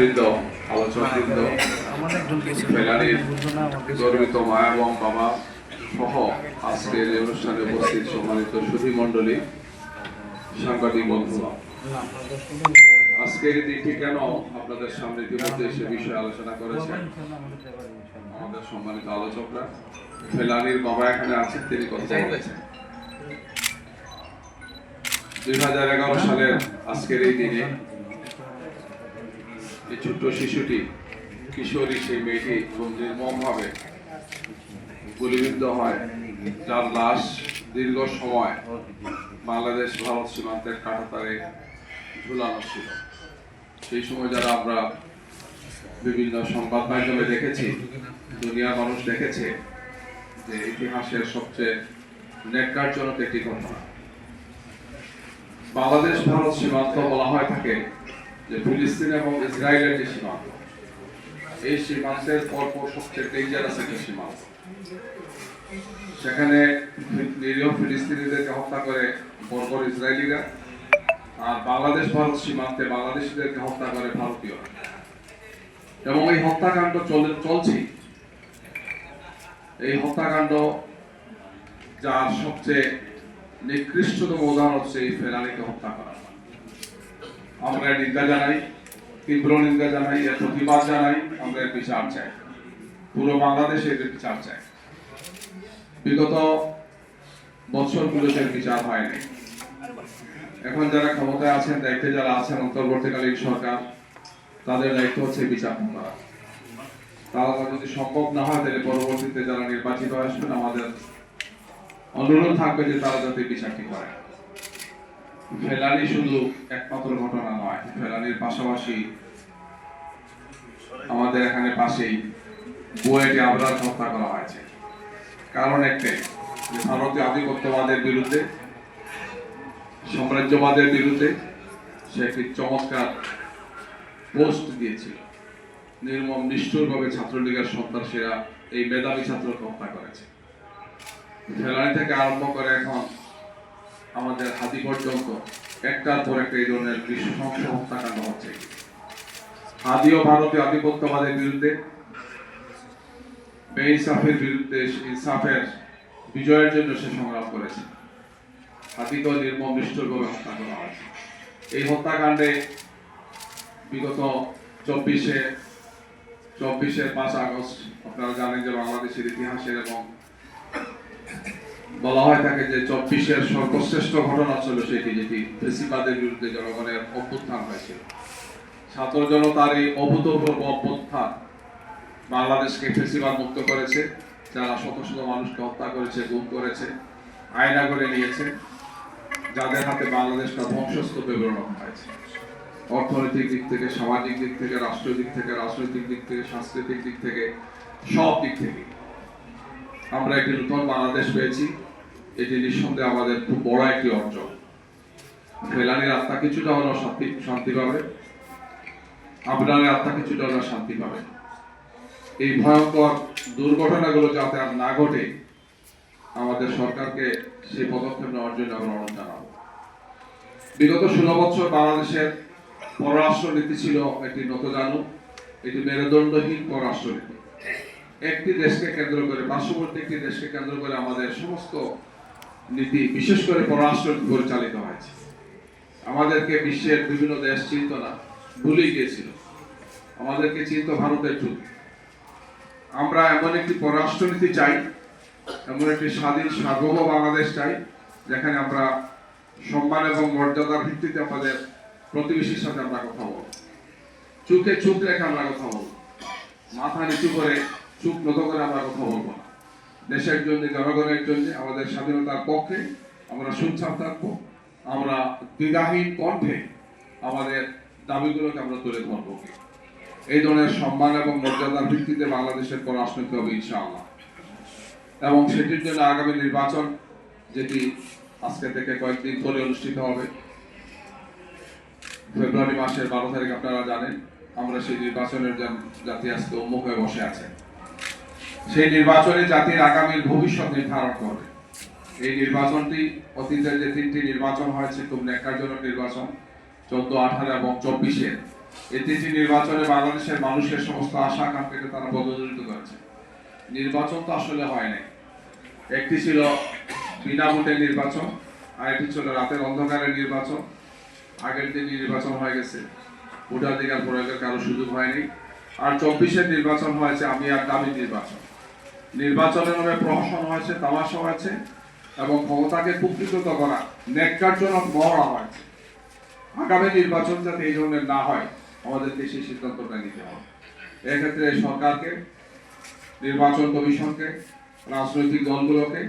বৃন্দ আলোচক বৃন্দ ফেলানির গর্বিত মা এবং বাবা সহ আজকের এই অনুষ্ঠানে উপস্থিত সম্মানিত সুধী মণ্ডলী সাংবাদিক বন্ধুরা। আজকের এই দিনটি কেন আপনাদের সামনে ইতিমধ্যে সে বিষয়ে আলোচনা করেছেন? আমাদের সম্মানিত আলোচকরা ফেলানির বাবা এখানে আছেন তিনি কথা বলেছেন। দুই হাজার এগারো সালের আজকের এই দিনে এই ছোট্ট শিশুটি কিশোরী সেই মেয়েটি খুব নির্মমভাবে গুলিবিদ্ধ হয়। যার লাশ দীর্ঘ সময় বাংলাদেশ, ভারত সীমান্তের কাঁটাতারে ঝুলানো ছিল। সেই সময় যারা আমরা বিভিন্ন সংবাদ মাধ্যমে দেখেছি, দুনিয়ার মানুষ দেখেছে যে ইতিহাসের সবচেয়ে ন্যাক্কারজনক একটি ঘটনা। বাংলাদেশ, ভারত সীমান্ত বলা হয় থাকে যে ফিলিস্তিন এবং ইসরায়েলের যে সীমান্ত এই সীমান্তের পরপর সবচেয়ে ডেঞ্জারাস একটা সীমান্ত সেখানে নিরীহ ফিলিস্তিনিদেরকে হত্যা করে বর্বর ইসরায়েলিরা আর বাংলাদেশ ভারত সীমান্তে বাংলাদেশিদেরকে হত্যা করে ভারতীয়। এবং এই হত্যাকাণ্ড চলে চলছে। এই হত্যাকাণ্ড যার সবচেয়ে নিকৃষ্টতম উদাহরণ হচ্ছে এই ফেলানিকে হত্যা করা। আমরা নিন্দা জানাই, তীব্র নিন্দা জানাই, এর প্রতিবাদ জানাই, আমরা এর বিচার চাই। পুরো বাংলাদেশে এর বিচার চাই। বিগত বছরগুলোতে বিচার হয়নি এখন যারা ক্ষমতায় আছেন, দায়িত্বে যারা আছেন, অন্তর্বর্তীকালীন সরকার, তাদের দায়িত্ব হচ্ছে বিচার করা। তারা যদি সম্ভব না হয়, তাহলে পরবর্তীতে যারা নির্বাচিত আসবেন, আমাদের অনুরোধ থাকবে যে তারা যাতে বিচারটি করে। ফেলানি শুধু একমাত্র ঘটনা নয়, ফেলানির পাশাপাশি আমাদের এখানে পাশেই বুয়েটে আবরার হত্যা করা হয়েছে। কারণ একটাই যে ভারতীয় আধিপত্যবাদের বিরুদ্ধে, সাম্রাজ্যবাদের বিরুদ্ধে সে একটি চমৎকার পোস্ট দিয়েছিল। নির্মম, নিষ্ঠুরভাবে ছাত্রলীগের সন্ত্রাসীরা এই মেধাবী ছাত্রকে হত্যা করেছে। ফেলানি থেকে আরম্ভ করে এখন আমাদের হাতি পর্যন্ত একটার পর একটা এই ধরনের নৃশংস হত্যাকাণ্ড হচ্ছে। হাদি ও ভারতীয় আধিপত্যবাদের বিরুদ্ধে, বেইনসাফের বিরুদ্ধে ইনসাফের বিজয়ের জন্য সে সংগ্রাম করেছে। হাতিকেও নির্মম নিষ্ঠুরভাবে হত্যা করা হয়েছে। এই হত্যাকাণ্ডে বিগত চব্বিশে চব্বিশের পাঁচ আগস্ট, আপনারা জানেন যে বাংলাদেশের ইতিহাসের এবং বলা হয় থাকে যে চব্বিশের সর্বশ্রেষ্ঠ ঘটনা ছিল সেটি যেটি ফেসিবাদের বিরুদ্ধে জনগণের অভ্যুত্থান হয়েছিল। ছাত্র জনতার এই অভূতপূর্ব অভ্যুত্থান বাংলাদেশকে ফেসিবাদ মুক্ত করেছে, যারা শত শত মানুষকে হত্যা করেছে, গুম করেছে, আয়না করে নিয়েছে, যাদের হাতে বাংলাদেশটা ধ্বংসস্তূপে পরিণত হয়েছে। অর্থনৈতিক দিক থেকে, সামাজিক দিক থেকে, রাষ্ট্রীয় দিক থেকে, রাজনৈতিক দিক থেকে, সাংস্কৃতিক দিক থেকে, সব দিক থেকে আমরা একটি নতুন বাংলাদেশ পেয়েছি। এটি নিঃসন্দেহে আমাদের খুব বড় একটি অর্জন ফেলানির আত্মা কিছুটা হলেও শান্তি শান্তি পাবে। আবরারের আত্মা কিছুটা হলেও শান্তি পাবে। এই ভয়ঙ্কর দুর্ঘটনাগুলো যাতে আর না ঘটে, আমাদের সরকারকে সেই পদক্ষেপ নেওয়ার জন্য আমরা অনুরোধ জানাব। বিগত ষোলো বছর বাংলাদেশের পররাষ্ট্রনীতি ছিল একটি নতজানু, এটি মেরুদণ্ডহীন পররাষ্ট্র নীতি একটি দেশকে কেন্দ্র করে, পার্শ্ববর্তী একটি দেশকে কেন্দ্র করে আমাদের সমস্ত নীতি, বিশেষ করে পররাষ্ট্র পরিচালিত হয়েছে। আমাদেরকে বিশ্বের বিভিন্ন দেশ চিনত না, ভুলেই গিয়েছিল। আমাদেরকে চিনত ভারতের যুগ আমরা এমন একটি পররাষ্ট্রনীতি চাই, এমন একটি স্বাধীন সার্বভৌম বাংলাদেশ চাই, যেখানে আমরা সম্মান এবং মর্যাদার ভিত্তিতে আমাদের প্রতিবেশীর সাথে আমরা কথা বলব। চোখে চোখ রেখে আমরা কথা বলব। মাথা নিচু করে চুপ করে আমরা কথা বলব না। দেশের জন্য, জনগণের জন্য, আমাদের স্বাধীনতার পক্ষে আমরা সুচ্ছাপ থাকব আমরা দ্বিধাহীন কণ্ঠে আমাদের দাবিগুলোকে আমরা তুলে ধরবো। এই ধরনের সম্মান এবং মর্যাদার ভিত্তিতে বাংলাদেশের পর রাজনীতি হবে ইনশাআল্লাহ। এবং সেটির জন্য আগামী নির্বাচন, যেটি আজকে থেকে কয়েকদিন ধরে অনুষ্ঠিত হবে, ফেব্রুয়ারি মাসের বারো তারিখ আপনারা জানেন, আমরা সেই নির্বাচনের জাতি আজকে উন্মুখ হয়ে বসে আছে। সেই নির্বাচনে জাতির আগামীর ভবিষ্যৎ নির্ধারণ করবে। এই নির্বাচনটি অতীতের যে তিনটি নির্বাচন হয়েছে, খুব ন্যাক্কারজনক নির্বাচন, চোদ্দ, আঠারো এবং চব্বিশে এই তিনটি নির্বাচনে বাংলাদেশের মানুষের সমস্ত আশা, আকাঙ্ক্ষাকে তারা বদলিত করেছে। নির্বাচন তো আসলে হয় নাই। একটি ছিল বিনা ভোটের নির্বাচন আর একটি ছিল রাতের অন্ধকারের নির্বাচন। আগের দিন নির্বাচন হয়ে গেছে। ভোটাধিকার প্রয়োগের কারও সুযোগ হয়নি। আর চব্বিশের নির্বাচন হয়েছে আমি আর দাবি নির্বাচন। নির্বাচনের নামে প্রহসন হয়েছে, তামাশা হয়েছে এবং ক্ষমতাকে কুকৃত করা, ন্যাক্কারজনক মহড়া হয়েছে। আগামী নির্বাচন যাতে এই ধরনের না হয়, আমাদেরকে সেই সিদ্ধান্তটা নিতে হবে। এক্ষেত্রে সরকারকে, নির্বাচন কমিশনকে, রাজনৈতিক দলগুলোকে,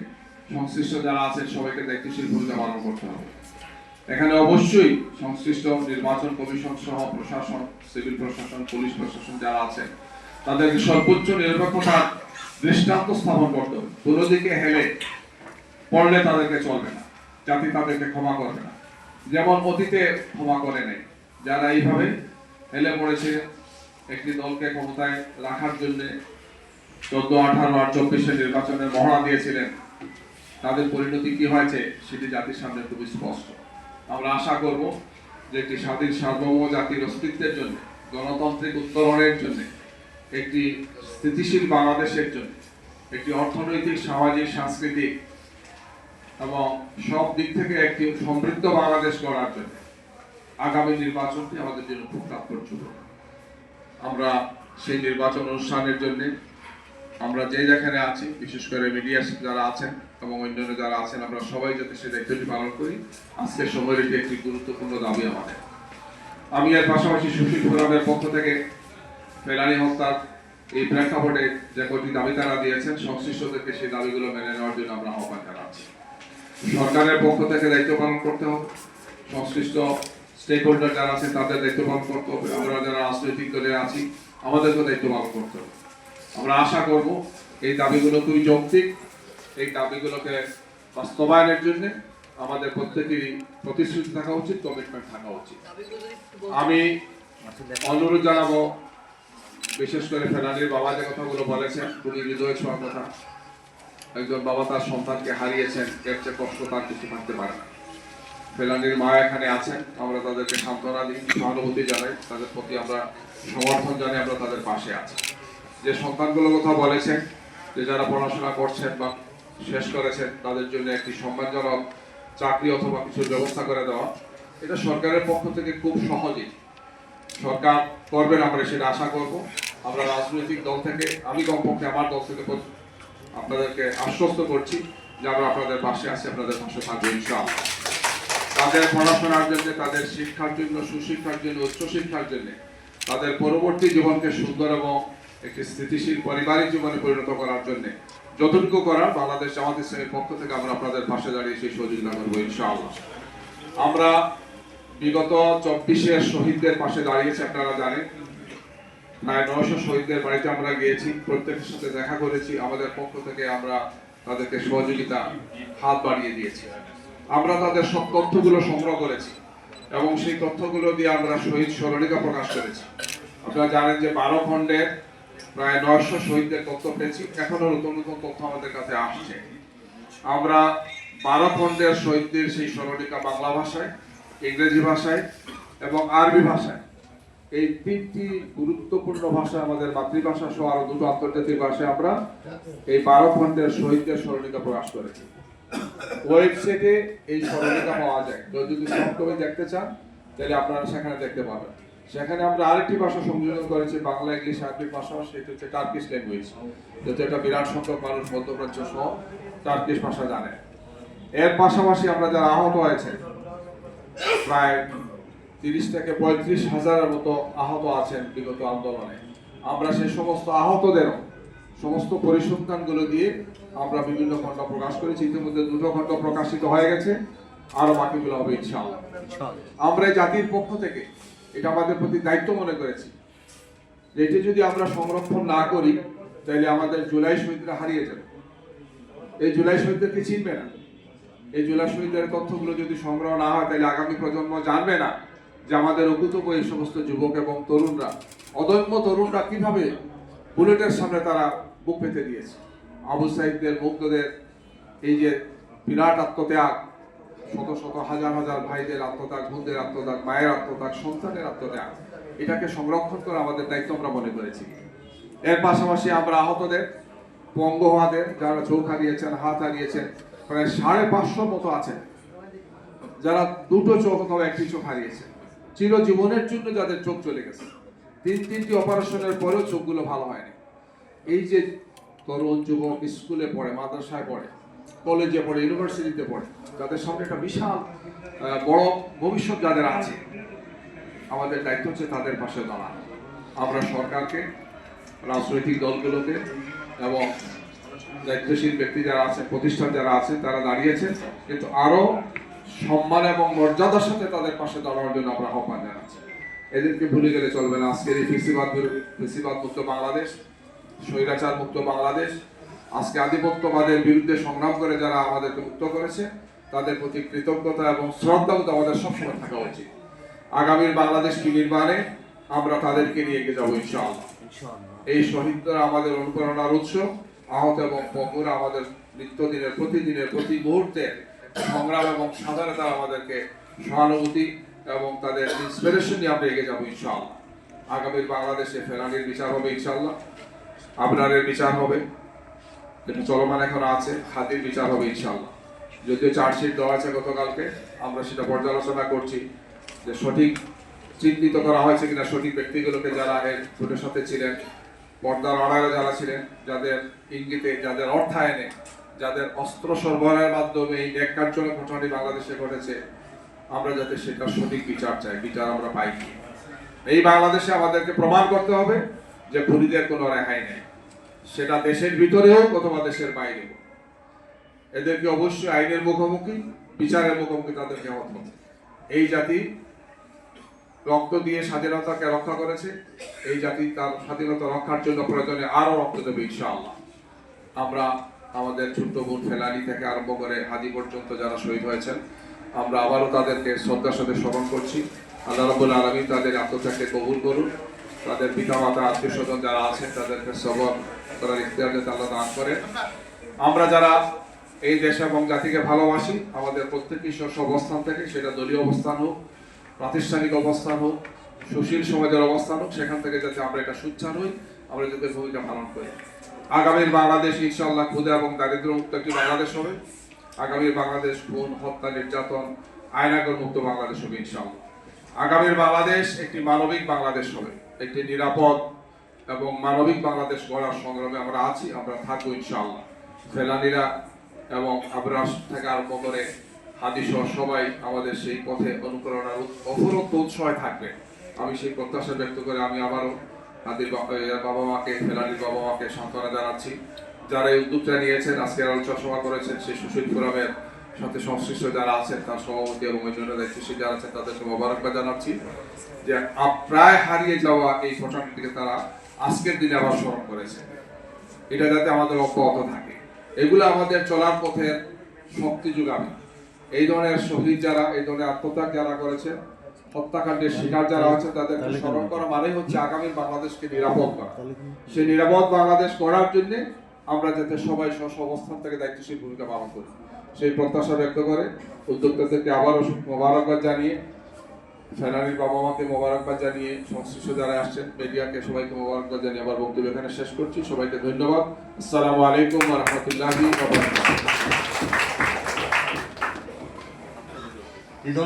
সংশ্লিষ্ট যারা আছেন সবাইকে দায়িত্বশীল ভূমিকা পালন করতে হবে। এখানে অবশ্যই সংশ্লিষ্ট নির্বাচন কমিশন সহ প্রশাসন, সিভিল প্রশাসন, পুলিশ প্রশাসন যারা আছেন তাদেরকে সর্বোচ্চ নিরপেক্ষতার দৃষ্টান্ত স্থাপন করতে হবে। দিকে হেলে পড়লে তাদেরকে চলবে না। জাতি তাদেরকে ক্ষমা করবে না। যেমন অতীতে ক্ষমা করে নেই। যারা এইভাবে হেলে পড়েছে, একটি দলকে ক্ষমতায় রাখার জন্য চোদ্দ, আঠারো আর চব্বিশের নির্বাচনের মহড়া দিয়েছিলেন, তাদের পরিণতি কি হয়েছে সেটি জাতির সামনে খুবই স্পষ্ট। আমরা আশা করব যে একটি স্বাধীন সার্বভৌম জাতির অস্তিত্বের জন্য, গণতান্ত্রিক উত্তরণের জন্য একটি স্থিতিশীল বাংলাদেশের জন্য, একটি অর্থনৈতিক, সামাজিক, সাংস্কৃতিক এবং সব দিক থেকে একটি সমৃদ্ধ বাংলাদেশ গড়ার জন্য আগামী নির্বাচনটি আমাদের জন্য খুব তাৎপর্যপূর্ণ। আমরা সেই নির্বাচন অনুষ্ঠানের জন্য, আমরা যে যেখানে আছি, বিশেষ করে মিডিয়া যারা আছেন এবং অন্যান্য যারা আছেন, আমরা সবাই যাতে সে দায়িত্বটি পালন করি। আজকের সময়ের এটি একটি গুরুত্বপূর্ণ দাবি আমাদের। আমি এর পাশাপাশি সুশীল ফোরামের পক্ষ থেকে ফেরানি হত্যার এই প্রেক্ষাপটে যে কটি দাবি তারা দিয়েছেন, সংশ্লিষ্টদেরকে সেই দাবিগুলো মেনে নেওয়ার জন্য আমরা আহ্বান জানাচ্ছি। সরকারের পক্ষ থেকে দায়িত্ব পালন করতে হবে। সংশ্লিষ্ট স্টেক হোল্ডার যারা আছে, তাদের দায়িত্ব পালন করতে হবে। আমরা যারা রাজনৈতিক দলে আছি, আমাদেরকেও দায়িত্ব পালন করতে হবে। আমরা আশা করব এই দাবিগুলো খুবই যৌক্তিক। এই দাবিগুলোকে বাস্তবায়নের জন্য আমাদের প্রত্যেকেরই প্রতিশ্রুতি থাকা উচিত কমিটমেন্ট থাকা উচিত। আমি অনুরোধ জানাব বিশেষ করে ফেলানির বাবা যে কথাগুলো বলেছেন খুবই হৃদয় ছোঁয়ার কথা। একজন বাবা তার সন্তানকে হারিয়েছেন, এর চেয়ে কষ্ট তার কিছু থাকতে পারে না। ফেলানির মা এখানে আছেন, আমরা তাদেরকে সান্ত্বনা দিই, সহানুভূতি জানাই, তাদের প্রতি আমরা সমর্থন জানাই, আমরা তাদের পাশে আছি। যে সন্তানগুলোর কথা বলেছেন, যে যারা পড়াশোনা করছেন বা শেষ করেছেন, তাদের জন্য একটি সম্মানজনক চাকরি অথবা কিছুর ব্যবস্থা করে দেওয়া, এটা সরকারের পক্ষ থেকে খুব সহজেই সরকার করবেন আমরা সেটা আশা করব। আমরা রাজনৈতিক দল থেকে, আমি কমপক্ষে আমার দল থেকে আপনাদেরকে আশ্বস্ত করছি যে আমরা আপনাদের পাশে আছি, আপনাদের পাশে থাকব, ইনশাআল্লাহ। তাদের পড়াশোনার জন্য, তাদের শিক্ষার জন্য, সুশিক্ষার জন্য, উচ্চশিক্ষার জন্য, তাদের পরবর্তী জীবনকে সুন্দর এবং একটি স্থিতিশীল পারিবারিক জীবনে পরিণত করার জন্য যতটুকু করার, বাংলাদেশ জামাত ইসলামের পক্ষ থেকে আমরা আপনাদের পাশে দাঁড়িয়ে সেই সহযোগিতা করব, ইনশাআল্লাহ। আমরা বিগত চব্বিশের শহীদদের পাশে দাঁড়িয়েছে, আপনারা জানেন। প্রায় নয়শো শহীদদের বাড়িতে আমরা গিয়েছি, প্রত্যেকের সাথে দেখা করেছি। আমাদের পক্ষ থেকে আমরা তাদেরকে সহযোগিতা হাত বাড়িয়ে দিয়েছি। আমরা তাদের সব তথ্যগুলো সংগ্রহ করেছি এবং সেই তথ্যগুলো দিয়ে আমরা শহীদ স্মরণিকা প্রকাশ করেছি। আপনারা জানেন যে বারো খণ্ডের প্রায় নয়শো শহীদদের তথ্য পেয়েছি। এখনও নতুন নতুন তথ্য আমাদের কাছে আসছে। আমরা বারো খণ্ডের শহীদদের সেই স্মরণিকা বাংলা ভাষায় ইংরেজি ভাষায় এবং আরবি ভাষায়। এই তিনটি গুরুত্বপূর্ণ ভাষা আমাদের মাতৃভাষা সহ আরও দুটো আন্তর্জাতিক ভাষায় আমরা এই বারো খণ্ডের শহীদদের স্মরণিকা প্রকাশ করেছি। ওয়েবসাইটে এই স্মরণিকা পাওয়া যায়। কেউ যদি কপি দেখতে চান, তাহলে আপনারা সেখানে দেখতে পাবেন। সেখানে আমরা আরেকটি ভাষা সংযোজন করেছি, বাংলা, ইংলিশ, আরবি ভাষা, সেটা হচ্ছে টার্কিশ ল্যাঙ্গুয়েজ যেহেতু একটা বিরাট সংখ্যক মানুষ মধ্যপ্রাচ্য সহ টার্কিশ ভাষা জানে। এর পাশাপাশি আমরা যারা আহত হয়েছে প্রায় তিরিশ থেকে পঁয়ত্রিশ হাজারের মতো আহত আছেন বিগত আন্দোলনে। আমরা সেই সমস্ত আহতদেরও সমস্ত পরিসংখ্যানগুলো দিয়ে আমরা বিভিন্ন খণ্ড প্রকাশ করেছি। ইতিমধ্যে দুটো খণ্ড প্রকাশিত হয়ে গেছে আরও বাকিগুলো হবে ইনশাআল্লাহ। আমরা এই জাতির পক্ষ থেকে এটা আমাদের প্রতি দায়িত্ব মনে করেছি এটি যদি আমরা সংরক্ষণ না করি তাহলে আমাদের জুলাই শহীদরা হারিয়ে যাবে। এই জুলাই শহীদদেরকে চিনবে না? এই শহীদের তথ্যগুলো যদি সংগ্রহ না হয়, তাহলে আগামী প্রজন্ম জানবে না যে আমাদের অকুতব এই সমস্ত যুবক এবং তরুণরা, অদম্য তরুণরা কীভাবে বুলেটের সামনে তারা বুক পেতে দিয়েছে। আবু সাইদদের, মুগ্ধদের, এই যে বিরাট আত্মত্যাগ, শত শত হাজার হাজার ভাইদের আত্মত্যাগ, বোনদের আত্মত্যাগ, মায়ের আত্মত্যাগ, সন্তানের আত্মত্যাগ, এটাকে সংরক্ষণ করা আমাদের দায়িত্ব আমরা মনে করেছি। এর পাশাপাশি আমরা আহতদের, পঙ্গ হওয়াদের, যারা চোখ হারিয়েছেন, হাত হারিয়েছেন প্রায় সাড়ে পাঁচশো মতো আছেন। যারা দুটো চোখ অথবা একটি চোখ হারিয়েছে। চিরজীবনের জন্য যাদের চোখ চলে গেছে। তিন, তিনটি অপারেশনের পরেও চোখগুলো ভালো হয়নি। এই যে তরুণ যুবক স্কুলে পড়ে, মাদ্রাসায় পড়ে, কলেজে পড়ে, ইউনিভার্সিটিতে পড়ে, যাদের সামনে একটা বিশাল বড় ভবিষ্যৎ যাদের আছে, আমাদের দায়িত্ব হচ্ছে তাদের পাশে দাঁড়ানো। আমরা সরকারকে, রাজনৈতিক দলগুলোকে এবং দায়িত্বশীল ব্যক্তি যারা আছেন প্রতিষ্ঠান যারা আছেন তারা দাঁড়িয়েছেন কিন্তু আরও সম্মান এবং মর্যাদার সাথে তাদের পাশে দাঁড়ানোর জন্য আমরা আহ্বান জানাচ্ছি। এদেরকে ভুলে গেলে চলবে না। আজকের এই ফেসিবাদ ফেসিবাদ মুক্ত বাংলাদেশ স্বৈরাচার মুক্ত বাংলাদেশ। আজকে আধিপত্যবাদের বিরুদ্ধে সংগ্রাম করে যারা আমাদেরকে মুক্ত করেছে তাদের প্রতি কৃতজ্ঞতা এবং শ্রদ্ধা কিন্তু আমাদের সবসময় থাকা উচিত। আগামীর বাংলাদেশ কি নির্মাণে আমরা তাদেরকে নিয়ে এগিয়ে যাব ইনশাআল্লাহ। এই শহীদরা আমাদের অনুপ্রেরণার উৎস। আহত এবং পঙ্গুরা আমাদের নিত্যদিনের, প্রতিদিনের, প্রতি মুহূর্তে সংগ্রাম এবং সাধারণতা আমাদেরকে সহানুভূতি এবং তাদের ইন্সপিরেশন নিয়ে আমরা এগিয়ে যাব ইনশাআল্লাহ। আগামীর বাংলাদেশে ফেরানির বিচার হবে ইনশাআল্লাহ। আবরারের বিচার হবে। যেটা চলমান এখন আছে। হাতির বিচার হবে ইনশাআল্লাহ। যদিও চার্জশিট দেওয়া আছে গতকালকে, আমরা সেটা পর্যালোচনা করছি যে সঠিক চিহ্নিত করা হয়েছে কিনা সঠিক ব্যক্তিগুলোকে যারা এর ভোটের সাথে ছিলেন পর্দার আড়ালে যারা ছিলেন, যাদের ইঙ্গিতে, যাদের অর্থায়নে, যাদের অস্ত্র সরবরাহের মাধ্যমে এই ন্যাক্কারজনক ঘটনাটি বাংলাদেশে ঘটেছে, আমরা যাতে সেটার সঠিক বিচার চাই। বিচার আমরা পাই এই বাংলাদেশে আমাদেরকে প্রমাণ করতে হবে যে খুনিদের কোনো রেহাই নেই। সেটা দেশের ভিতরে হোক অথবা দেশের বাইরে হোক। এদেরকে অবশ্যই আইনের মুখোমুখি, বিচারের মুখোমুখি তাদেরকে হতে এই জাতি রক্ত দিয়ে স্বাধীনতাকে রক্ষা করেছে। এই জাতি তার স্বাধীনতা রক্ষার জন্য প্রয়োজনে আরও রক্ত দেবে ইনশাআল্লাহ। আমরা আমাদের ছোট্ট বোন ফেলানি থেকে আরম্ভ করে হাজি পর্যন্ত যারা শহীদ হয়েছেন, আমরা আবারও তাদেরকে শ্রদ্ধার সাথে স্মরণ করছি। আল্লাহ রাব্বুল আলামিন তাদের আত্মত্যাগকে কবুল করুন। তাদের পিতা মাতা আত্মীয় স্বজন যারা আছেন, তাদেরকে সবর করার ইখতিয়ার যাতে আল্লাহ দান করেন। আমরা যারা এই দেশ এবং জাতিকে ভালোবাসি, আমাদের প্রত্যেকই অবস্থান থেকে সেটা দলীয় অবস্থান হোক প্রাতিষ্ঠানিক অবস্থান হোক, সুশীল সমাজের অবস্থান হোক, সেখান থেকে যাতে আমরা এটা সুচ্ছার হই, আমরা যাতে ভূমিকা পালন করি। আগামীর বাংলাদেশ ইনশাআল্লাহ ক্ষুদে এবং দারিদ্র মুক্ত একটি বাংলাদেশ হবে। আগামীর বাংলাদেশ খুন, হত্যা, নির্যাতন আয়নাগর মুক্ত বাংলাদেশ হবে ইনশাআল্লাহ। আগামীর বাংলাদেশ একটি মানবিক বাংলাদেশ হবে, একটি নিরাপদ এবং মানবিক বাংলাদেশ গড়ার সংগ্রামে আমরা আছি, আমরা থাকব ইনশাআল্লাহ। ফেলানিরা এবং আবরাস থেকে আরম্ভ করে হাদি সহ সবাই আমাদের সেই পথে অনুপ্রেরণার উৎ- অফুরন্ত উৎসাহে থাকবে। আমি সেই প্রত্যাশা ব্যক্ত করে আমি আবারও হাদির বাবা মাকে ফেলানির বাবা মাকে সান্ত্বনা জানাচ্ছি। যারা এই উদ্যোগটা নিয়েছেন আজকের আলোচনা সভা করেছেন সেই সুশীল ফোরামের সাথে সংশ্লিষ্ট যারা আছেন, তার সভাপতি এবং অন্যান্য দায়িত্বশীল যারা আছেন তাদেরকে মোবারকবাদ জানাচ্ছি যে প্রায় হারিয়ে যাওয়া এই ঘটনাটিকে তারা আজকের দিনে আবার স্মরণ করেছে। এটা যাতে আমাদের অব্যাহত থাকে। এগুলো আমাদের চলার পথের শক্তি যোগাবে। এই ধরনের শহীদ যারা এই ধরনের আত্মত্যাগ যারা করেছে হত্যাকাণ্ডের শিকার যারা আছে তাদেরকে স্মরণ করা মানেই হচ্ছে আগামী বাংলাদেশকে নিরাপদ করা। সেই নিরাপদ বাংলাদেশ করার জন্য আমরা যাতে সবাই স্ব স্ব অবস্থান থেকে দায়িত্বশীল ভূমিকা পালন করি। সেই প্রত্যাশা ব্যক্ত করে উদ্যোক্তাদেরকে আবারও মোবারকবাদ জানিয়ে ফেনারির বাবা মাকে মোবারকবাদ জানিয়ে সংশ্লিষ্ট যারা আসছেন মিডিয়াকে সবাইকে মোবারকবাদ জানিয়ে আবার বক্তব্য এখানে শেষ করছি। সবাইকে ধন্যবাদ। আসসালামু আলাইকুম রহমতুল্লাহি You don't